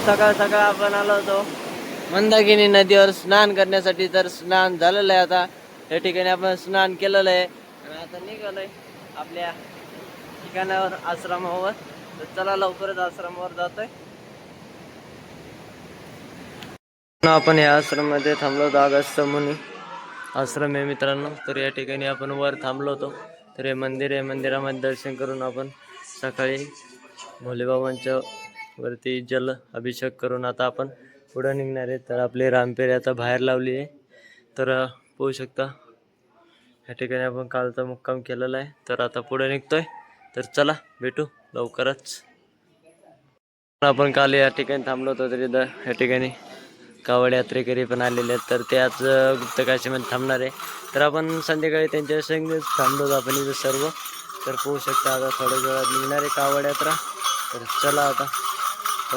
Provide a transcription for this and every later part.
सकाळ सकाळ आपण आलो होतो. मंदाकिनी नदीवर स्नान करण्यासाठी तर स्नान झालेलं आहे आता. या ठिकाणी आपण स्नान केलेलं आहे. आणि आता निघालोय आपल्या ठिकाणावर आश्रमावर. तर चला लवकरच आश्रमावर जातोय. आपण या आश्रममध्ये थांबलो होतो अगस्त मुनी. आश्रम आहे मित्रांनो. तर या ठिकाणी आपण वर थांबलो होतो. तर हे मंदिर आहे. मंदिरामध्ये दर्शन करून आपण सकाळी भोलेबाबांच्या वरती जल अभिषेक करून आता आपण पुढे निघणार आहे. तर आपली रामपेरी आता बाहेर लावली आहे. तर पोहू शकता ह्या ठिकाणी आपण कालचा मुक्काम केलेला आहे. तर आता पुढे निघतोय. तर चला भेटू लवकरच. आपण काल या ठिकाणी थांबलो होतो तरी द या ठिकाणी कावड यात्रेकरी पण आलेले आहेत. तर ते आज गुप्तकाशीमध्ये थांबणार आहे. तर आपण संध्याकाळी त्यांच्या संगीत थांबलो होतो आपण इथं सर्व. तर पोहू शकता आता थोड्या वेळात निघणार आहे कावड यात्रा. तर चला आता. तर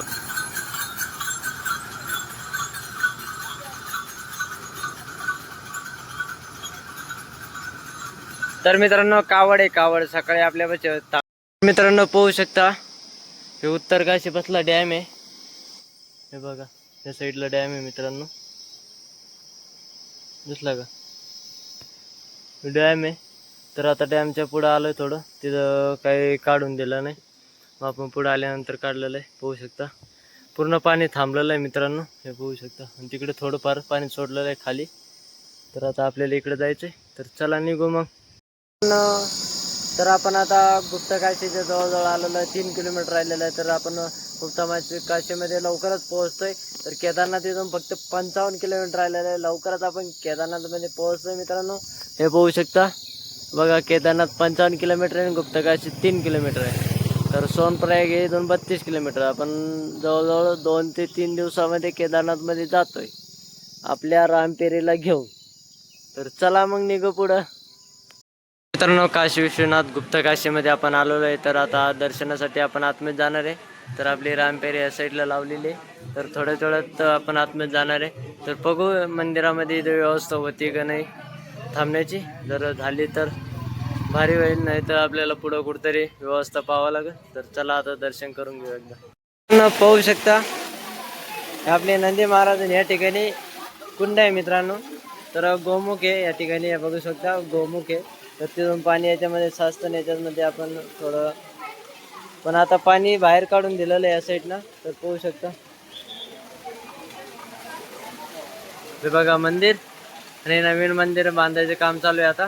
मित्रांनो कावड आहे कावड. सकाळी आपल्या बच- मित्रांनो पोहू शकता. हे उत्तर काशी बसला डॅम आहे. हे बघा त्या साईडला डॅम आहे मित्रांनो. दिसला का? डॅम आहे. तर आता डॅमच्या पुढं आलोय थोडं. तिथं काही काढून दिलं नाही. आपण पुढं आल्यानंतर काढलेलं आहे पाहू शकता. पूर्ण पाणी थांबलेलं आहे मित्रांनो हे पाहू शकता. आणि तिकडे थोडंफार पाणी सोडलेलं आहे खाली. तर आता आपल्याला इकडे जायचं आहे तर चला निघू मग. तर आपण आता गुप्ता काशीच्या जवळजवळ आलेलो आहे तीन किलोमीटर राहिलेलं आहे. तर आपण गुप्ता माशी- काशीमध्ये लवकरच पोहोचतोय. तर केदारनाथ इथून फक्त पंचावन्न किलोमीटर राहिलेलं आहे. लवकरच आपण केदारनाथमध्ये पोहोचतोय मित्रांनो. हे पाहू शकता. बघा केदारनाथ पंचावन्न किलोमीटर आहे आणि गुप्त काशी तीन किलोमीटर आहे. तर सोनप्रयाग हे दोन बत्तीस किलोमीटर आपण जवळजवळ दोन ते तीन दिवसामध्ये केदारनाथमध्ये जातोय. आपल्या रामपेरीला घेऊन. तर चला मग निघू पुढं. मित्रांनो काशी विश्वनाथ गुप्त काशीमध्ये आपण आलेलो आहे. तर आता दर्शनासाठी आपण आतमध्ये जाणार आहे. तर आपली रामपेरी या साईडला लावलेली आहे. तर थोड्या थोड्यात आपण आतमध्ये जाणार आहे. तर बघू मंदिरामध्ये इथे व्यवस्था होती का नाही थांबण्याची. जर झाली तर. भारी होईल नाही तर आपल्याला पुढं कुठतरी व्यवस्था पाहावं लागेल. तर चला आता दर्शन करून घेऊ एकदा. पाहू शकता. आपले नंदी महाराज या ठिकाणी कुंड आहे मित्रांनो. तर गोमुख आहे या ठिकाणी बघू शकता गोमुख आहे. तर तिथून पाणी याच्यामध्ये साचतं याच्यामध्ये आपण थोडं पण आता पाणी बाहेर काढून दिलेलं आहे या साईडनं तर पाहू शकता. हे बघा मंदिर. आणि नवीन मंदिर बांधायचं काम चालू आहे आता.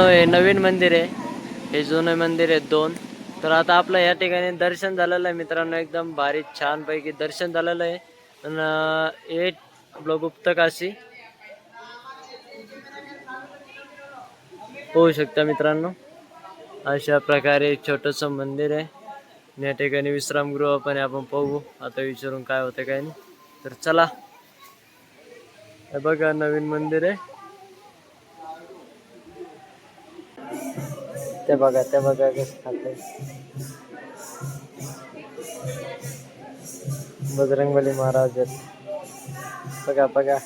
न- हे नवीन मंदिर आहे. हे जुनं मंदिर आहे दोन. तर आता आपलं या ठिकाणी दर्शन झालेलं आहे मित्रांनो. एकदम भारी छानपैकी दर्शन झालेलं आहे. आणि हे आपलं गुप्त काशी होऊ शकता मित्रांनो. अशा प्रकारे एक छोटस मंदिर आहे. या ठिकाणी विश्रामगृह पण आपण पाहू. आता विचारून काय होतं काय नाही. तर चला. हे बघा नवीन मंदिर आहे. ते बघा ते बघा कसं खाते बजरंगबली महाराज आहेत. बघा बघा